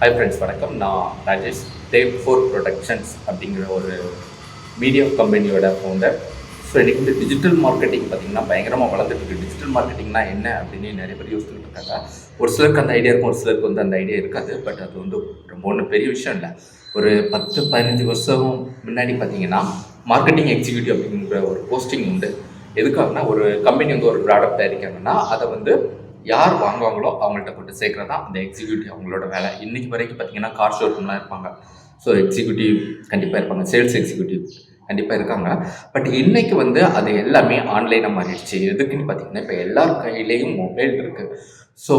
Hi friends வணக்கம். நான் Rajesh Dev four productions அப்படிங்கிற ஒரு மீடியா கம்பெனியோட ஃபவுண்டர் ஸோ இன்றைக்கி வந்து டிஜிட்டல் மார்க்கெட்டிங் பார்த்தீங்கன்னா பயங்கரமாக வளர்ந்துட்டு இருக்கு. டிஜிட்டல் மார்க்கெட்டிங்னா என்ன அப்படின்னு நிறைய பேர் யோசிச்சுட்டு இருக்காங்க. ஒரு சிலருக்கு அந்த ஐடியா இருக்கும் ஒரு சிலருக்கு வந்து அந்த ஐடியா இருக்காது. பட் அது வந்து ரொம்ப ஒன்றும் பெரிய விஷயம் இல்லை. ஒரு பத்து பதினஞ்சு வருஷம் முன்னாடி பார்த்தீங்கன்னா மார்க்கெட்டிங் எக்ஸிக்யூட்டிவ் அப்படிங்கிற ஒரு போஸ்டிங் உண்டு. எதுக்காகனா ஒரு கம்பெனி வந்து ஒரு ப்ராடக்ட் தயாரிக்காங்கன்னா அதை வந்து யார் வாங்குவாங்களோ அவங்கள்ட்ட கொண்டு சேர்க்குறது தான் அந்த எக்ஸிக்யூட்டிவ் அவங்களோட வேலை. இன்றைக்கி வரைக்கும் பார்த்தீங்கன்னா கார் ஷோரூம்லாம் இருப்பாங்க. ஸோ எக்ஸிக்யூட்டிவ் கண்டிப்பாக இருப்பாங்க. சேல்ஸ் எக்ஸிக்யூட்டிவ் கண்டிப்பாக இருக்காங்க. பட் இன்னைக்கு வந்து அது எல்லாமே ஆன்லைனாக மாறிடுச்சு. எதுக்குன்னு பார்த்தீங்கன்னா இப்போ எல்லார் கையிலேயும் மொபைல் இருக்குது ஸோ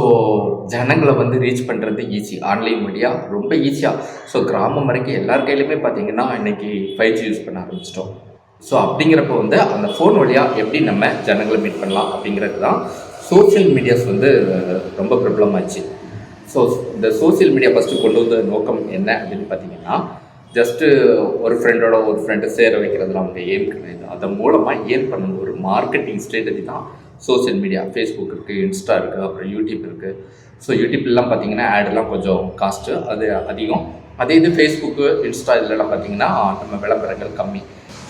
ஜனங்களை வந்து ரீச் பண்ணுறது ஈஸி ஆன்லைன் வழியாக ரொம்ப ஈஸியாக ஸோ கிராமம் வரைக்கும் எல்லார் கையிலையுமே பார்த்தீங்கன்னா இன்றைக்கி ஃபைவ் ஜி யூஸ் பண்ண ஆரம்பிச்சிட்டோம். ஸோ அப்படிங்கிறப்ப வந்து அந்த ஃபோன் வழியாக எப்படி நம்ம ஜனங்களை மீட் பண்ணலாம் அப்படிங்கிறது தான் சோஷியல் மீடியாஸ் வந்து ரொம்ப பிரபலமாச்சு ஸோ இந்த சோஷியல் மீடியா ஃபஸ்ட்டு கொண்டு வந்த நோக்கம் என்ன அப்படின்னு பார்த்தீங்கன்னா ஜஸ்ட்டு ஒரு ஃப்ரெண்டோட ஒரு ஃப்ரெண்டை சேர வைக்கிறதுலாம் அவங்க ஏம் கிடையாது. அதன் மூலமாக ஏன் பண்ணணும். ஒரு மார்க்கெட்டிங் ஸ்ட்ராட்டஜி தான் சோசியல் மீடியா ஃபேஸ்புக் இருக்குது இன்ஸ்டா இருக்குது அப்புறம் யூடியூப் இருக்குது ஸோ யூடியூப்லாம் பார்த்தீங்கன்னா ஆடெல்லாம் கொஞ்சம் காஸ்ட்டு அது அதிகம். அதே இது ஃபேஸ்புக்கு இன்ஸ்டா இதெல்லாம் பார்த்தீங்கன்னா நம்ம விளம்பரங்கள் கம்மி.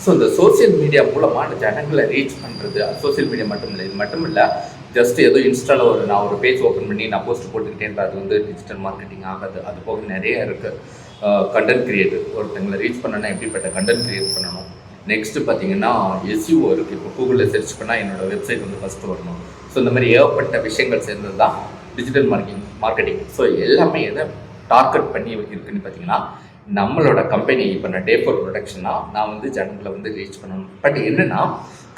ஸோ இந்த சோஷியல் மீடியா மூலமாக ஜனங்களை ரீச் பண்ணுறது சோஷியல் மீடியா மட்டும் இல்லை இது மட்டும் இல்லை ஜஸ்ட் ஏதோ இன்ஸ்டாவில் ஒரு நான் ஒரு பேஜ் ஓப்பன் பண்ணி நான் போஸ்ட் போட்டுக்கிட்டே அது வந்து டிஜிட்டல் மார்க்கெட்டிங் ஆகாது. அது போக நிறைய இருக்குது கண்டென்ட் கிரியேட்டர் ஒருத்தங்களை ரீச் பண்ணனா எப்படிப்பட்ட கண்டென்ட் கிரியேட் பண்ணணும்? நெக்ஸ்ட்டு பார்த்தீங்கன்னா எஸ்யூஓ இருக்குது இப்போ கூகுளில் சர்ச் பண்ணால் என்னோடய வெப்சைட் வந்து ஃபஸ்ட்டு வரணும். ஸோ இந்த மாதிரி ஏகப்பட்ட விஷயங்கள் சேர்ந்தது தான் டிஜிட்டல் மார்க்கெட்டிங் மார்க்கெட்டிங் ஸோ எல்லாமே எதை டார்கெட் பண்ணி இருக்குன்னு பார்த்தீங்கன்னா நம்மளோட கம்பெனி இப்போ நான் டே ஃபோர் ப்ரொடக்ஷனாக நான் வந்து ஜனங்களை வந்து ரீச் பண்ணணும். பட் என்னென்னா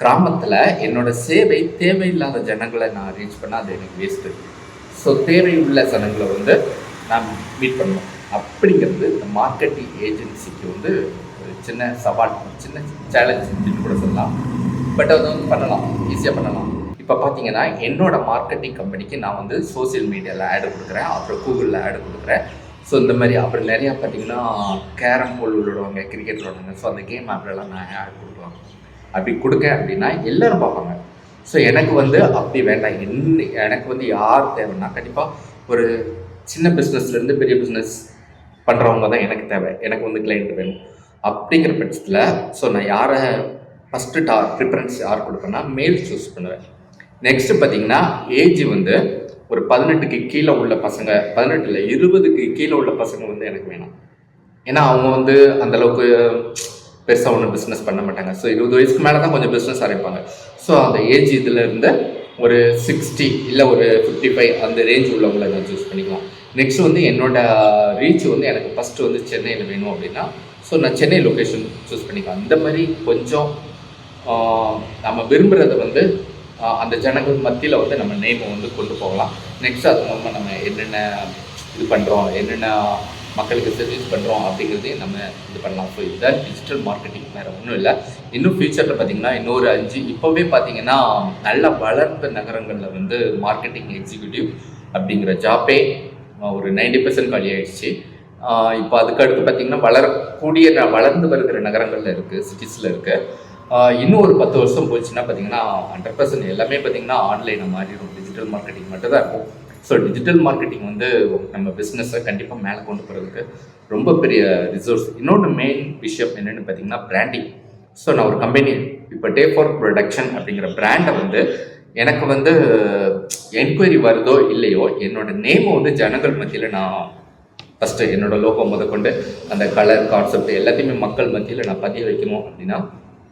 கிராமத்தில் என்னோட சேவை தேவையில்லாத ஜனங்களை நான் ரீச் பண்ணால் அது எனக்கு வேஸ்ட்டு ஸோ தேவையுள்ள ஜனங்களை வந்து நான் மீட் பண்ணணும். அப்படிங்கிறது இந்த மார்க்கெட்டிங் ஏஜென்சிக்கு வந்து ஒரு சின்ன சவால் சின்ன சேலஞ்ச் அப்படின்னு கூட சொல்லலாம். பட் அது வந்து பண்ணலாம் ஈஸியாக பண்ணலாம். இப்போ பார்த்தீங்கன்னா என்னோட மார்க்கெட்டிங் கம்பெனிக்கு நான் வந்து சோஷியல் மீடியாவில் ஆடு கொடுக்குறேன் அப்புறம் கூகுளில் ஆடு கொடுக்குறேன். ஸோ இந்த மாதிரி அப்புறம் நிறையா பார்த்தீங்கன்னா கேரம் போல் விளையாடுவாங்க கிரிக்கெட் விளையாடுவாங்க ஸோ அந்த கேம் ஆப்லலாம் நான் ஆட் கொடுக்கலாம் அப்படி கொடுக்க அப்படின்னா எல்லாரும் பார்ப்பாங்க. ஸோ எனக்கு வந்து அப்படி வேண்டாம். என்ன எனக்கு வந்து யார் தேவைன்னா கண்டிப்பாக ஒரு சின்ன பிஸ்னஸ்லேருந்து பெரிய பிஸ்னஸ் பண்ணுறவங்க தான் எனக்கு தேவை. எனக்கு வந்து கிளைண்ட் வேணும். அப்படிங்கிற பட்சத்தில் ஸோ நான் யாரை ஃபஸ்ட்டு டா ப்ரிஃபரன்ஸ் யார் கொடுப்பேன்னா மேல் சூஸ் பண்ணுவேன். நெக்ஸ்ட்டு பார்த்தீங்கன்னா ஏஜ் வந்து ஒரு பதினெட்டுக்கு கீழே உள்ள பசங்க பதினெட்டு இல்லை இருபதுக்கு கீழே உள்ள பசங்க வந்து எனக்கு வேணும். ஏன்னா அவங்க வந்து அந்த அளவுக்கு பெருசாக ஒன்றும் பிஸ்னஸ் பண்ண மாட்டாங்க. ஸோ இருபது வயசுக்கு மேலே தான் கொஞ்சம் பிஸ்னஸ் ஆரம்பிப்பாங்க. ஸோ அந்த ஏஜ் இதில் இருந்து ஒரு சிக்ஸ்டி இல்லை ஒரு ஃபிஃப்டி ஃபைவ் அந்த ரேஞ்ச் உள்ளவங்களை நான் சூஸ் பண்ணிக்கலாம். நெக்ஸ்ட் வந்து என்னோட uh, ரீச் வந்து எனக்கு ஃபஸ்ட்டு வந்து சென்னையில் வேணும் அப்படின்னா ஸோ நான் சென்னை லொக்கேஷன் சூஸ் பண்ணிக்கலாம். இந்த மாதிரி கொஞ்சம் uh, நம்ம விரும்புகிறத வந்து uh, அந்த ஜனங்கள் மத்தியில் வந்து நம்ம நேமை வந்து கொண்டு போகலாம். நெக்ஸ்ட் அது மூலமாக நம்ம என்னென்ன இது பண்ணுறோம் என்னென்ன மக்களுக்கு சர்வீஸ் பண்ணுறோம் அப்படிங்கிறதையும் நம்ம இது பண்ணலாம். ஸோ இதுதான் டிஜிட்டல் மார்க்கெட்டிங் வேறு ஒன்றும் இல்லை. இன்னும் ஃபியூச்சரில் பார்த்தீங்கன்னா இன்னொரு அஞ்சு இப்போவே பார்த்தீங்கன்னா நல்ல வளர்ந்த நகரங்களில் வந்து மார்க்கெட்டிங் எக்ஸிக்யூட்டிவ் அப்படிங்கிற ஜாப்பே ஒரு நைன்டி பர்சன்ட் காலி ஆயிடுச்சு. இப்போ அதுக்கு அடுத்து பார்த்தீங்கன்னா வளரக்கூடிய வளர்ந்து வருகிற நகரங்களில் இருக்குது சிட்டிஸில் இருக்குது இன்னும் ஒரு பத்து வருஷம் போச்சுன்னா பார்த்தீங்கன்னா ஹண்ட்ரட் பர்சன்ட் எல்லாமே பார்த்தீங்கன்னா ஆன்லைனை மாறிடும். டிஜிட்டல் மார்க்கெட்டிங் மட்டும் தான் இருக்கும். ஸோ டிஜிட்டல் மார்க்கெட்டிங் வந்து நம்ம பிஸ்னஸை கண்டிப்பாக மேலே கொண்டு போகிறதுக்கு ரொம்ப பெரிய ரிசோர்ஸ் இன்னொன்று மெயின் விஷயம் என்னென்னு பார்த்தீங்கன்னா பிராண்டிங் ஸோ நான் ஒரு கம்பெனி இப்போ டே ஃபார் ப்ரொடக்ஷன் அப்படிங்கிற பிராண்டை வந்து எனக்கு வந்து என்கொயரி வருதோ இல்லையோ என்னோட நேமை வந்து ஜனங்கள் மத்தியில் நான் ஃபஸ்ட்டு என்னோட லோகோ முதற்கொண்டு அந்த கலர் கான்செப்ட் எல்லாத்தையுமே மக்கள் மத்தியில் நான் பதிய வைக்கணும் அப்படின்னா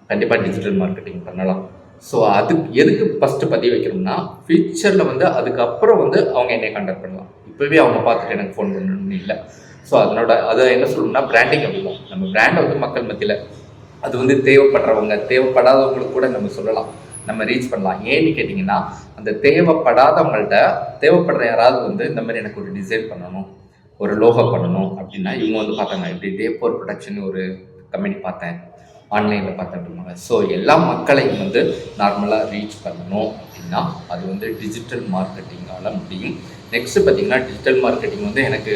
கண்டிப்பாக டிஜிட்டல் மார்க்கெட்டிங் பண்ணலாம். ஸோ அதுக்கு எதுக்கு ஃபஸ்ட்டு பதிவு வைக்கணும்னா ஃபியூச்சரில் வந்து அதுக்கப்புறம் வந்து அவங்க என்னை கான்டாக்ட் பண்ணலாம் இப்போவே அவங்க பார்த்துட்டு எனக்கு ஃபோன் பண்ணணும்னு இல்லை. ஸோ அதனோட அதை என்ன சொல்லணும்னா பிராண்டிங் அப்படிலாம் நம்ம பிராண்டை வந்து மக்கள் மத்தியில் அது வந்து தேவைப்படுறவங்க தேவைப்படாதவங்களுக்கு கூட நம்ம சொல்லலாம். நம்ம ரீச் பண்ணலாம். ஏன்னு கேட்டிங்கன்னா அந்த தேவைப்படாதவங்கள்ட்ட தேவைப்படுற யாராவது வந்து இந்த மாதிரி எனக்கு ஒரு டிசைன் பண்ணணும் ஒரு லோகோ பண்ணணும் அப்படின்னா இவங்க வந்து பார்த்தாங்க இப்படி டேப்போர் ப்ரொடக்ஷன் ஒரு கம்பெனி பார்த்தேன். ஆன்லைனில் பார்த்தேன் ஸோ எல்லா மக்களையும் வந்து நார்மலாக ரீச் பண்ணணும் அப்படின்னா அது வந்து டிஜிட்டல் மார்க்கெட்டிங்கால் முடியும். நெக்ஸ்ட்டு பார்த்தீங்கன்னா டிஜிட்டல் மார்க்கெட்டிங் வந்து எனக்கு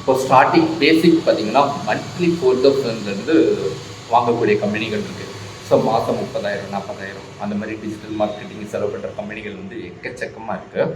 இப்போ ஸ்டார்டிங் பேசிக் பார்த்தீங்கன்னா மந்த்லி ஃபோர் தௌசண்ட்லேருந்து வாங்கக்கூடிய கம்பெனிகள் இருக்குது ஸோ மாதம் முப்பதாயிரம் நாற்பதாயிரம் அந்த மாதிரி டிஜிட்டல் மார்க்கெட்டிங் செலவு பண்ணுற கம்பெனிகள் வந்து எக்கச்சக்கமாக இருக்குது